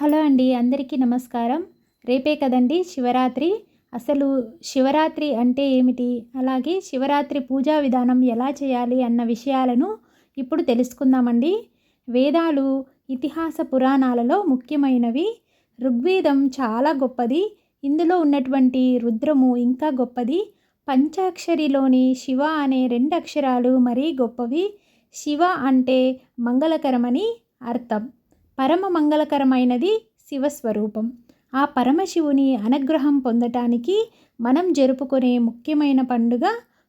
Hello అండి అందరికీ నమస్కారం. రేపే కదండి శివరాత్రి. అసలు శివరాత్రి అంటే ఏమిటి? అలాగే శివరాత్రి పూజా విధానం ఎలా చేయాలి అన్న విషయాలను ఇప్పుడు తెలుసుకుందామండి. వేదాలు ఇతిహాస పురాణాలలో ముఖ్యమైనవి. ఋగ్వేదం చాలా గొప్పది. ఇందులో ఉన్నటువంటి రుద్రము ఇంకా గొప్పది. పంచాక్షరిలోని శివ అనే రెండు అక్షరాలు మరీ గొప్పవి. శివ అంటే మంగళకరమని అర్థం. పరమ మంగళకరమైనది శివస్వరూపం. ఆ పరమశివుని అనుగ్రహం పొందటానికి మనం జరుపుకునే ముఖ్యమైన పండుగ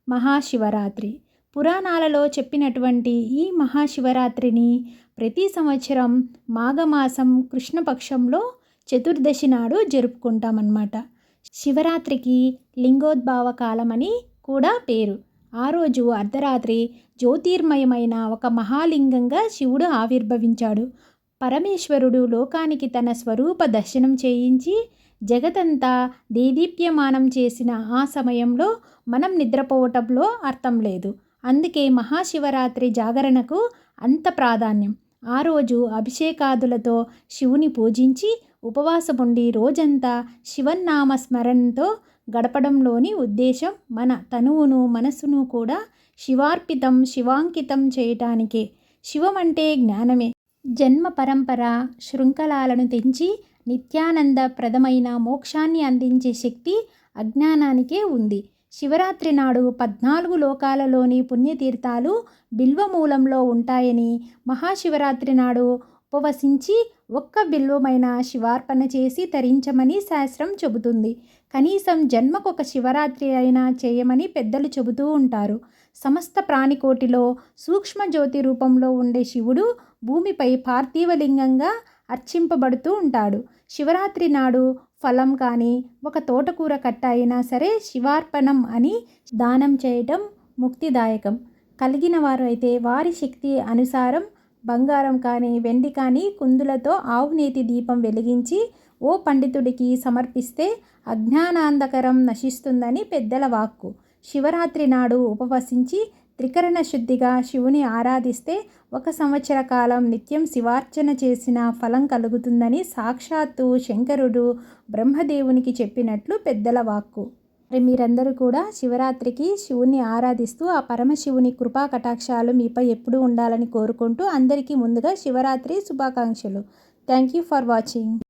మహాశివరాత్రి. పురాణాలలో చెప్పినటువంటి ఈ మహాశివరాత్రిని ప్రతి సంవత్సరం మాఘమాసం కృష్ణపక్షంలో చతుర్దశి నాడు జరుపుకుంటామన్నమాట. శివరాత్రికి లింగోద్భావ కాలమని కూడా పేరు. ఆ రోజు అర్ధరాత్రి జ్యోతిర్మయమైన ఒక మహాలింగంగా శివుడు ఆవిర్భవించాడు. పరమేశ్వరుడు లోకానికి తన స్వరూప దర్శనం చేయించి జగతంతా దేదీప్యమానం చేసిన ఆ సమయంలో మనం నిద్రపోవటంలో అర్థం లేదు. అందుకే మహాశివరాత్రి జాగరణకు అంత ప్రాధాన్యం. ఆ రోజు అభిషేకాదులతో శివుని పూజించి ఉపవాసముండి రోజంతా శివన్నామ స్మరణతో గడపడంలోని ఉద్దేశం మన తనువును మనసును కూడా శివార్పితం శివాంకితం చేయటానికే. శివం అంటే జ్ఞానమే. జన్మ పరంపర శృంఖలాలను తెంచి నిత్యానందప్రదమైన మోక్షాన్ని అందించే శక్తి అజ్ఞానానికే ఉంది. శివరాత్రి నాడు పద్నాలుగు లోకాలలోని పుణ్యతీర్థాలు బిల్వమూలంలో ఉంటాయని మహాశివరాత్రి నాడు ఉపవసించి ఒక్క బిల్వమైన శివార్పణ చేసి తరించమని శాస్త్రం చెబుతుంది. కనీసం జన్మకొక శివరాత్రి అయినా చేయమని పెద్దలు చెబుతూ ఉంటారు. సమస్త ప్రాణికోటిలో సూక్ష్మజ్యోతి రూపంలో ఉండే శివుడు భూమిపై పార్థివలింగంగా అర్చింపబడుతూ ఉంటాడు. శివరాత్రి నాడు ఫలం కానీ ఒక తోటకూర కట్ట అయినా సరే శివార్పణం అని దానం చేయటం ముక్తిదాయకం. కలిగిన వారు అయితే వారి శక్తి అనుసారం బంగారం కానీ వెండి కానీ కుందులతో ఆవునేతి దీపం వెలిగించి ఓ పండితుడికి సమర్పిస్తే అజ్ఞానాంధకరం నశిస్తుందని పెద్దల వాక్కు. శివరాత్రి నాడు ఉపవసించి త్రికరణ శుద్ధిగా శివుని ఆరాధిస్తే ఒక సంవత్సర కాలం నిత్యం శివార్చన చేసిన ఫలం కలుగుతుందని సాక్షాత్తు శంకరుడు బ్రహ్మదేవునికి చెప్పినట్లు పెద్దల వాక్కు. మరి మీరందరూ కూడా శివరాత్రికి శివుని ఆరాధిస్తూ ఆ పరమశివుని కృపా కటాక్షాలు మీపై ఎప్పుడూ ఉండాలని కోరుకుంటూ అందరికీ ముందుగా శివరాత్రి శుభాకాంక్షలు. Thank you for watching.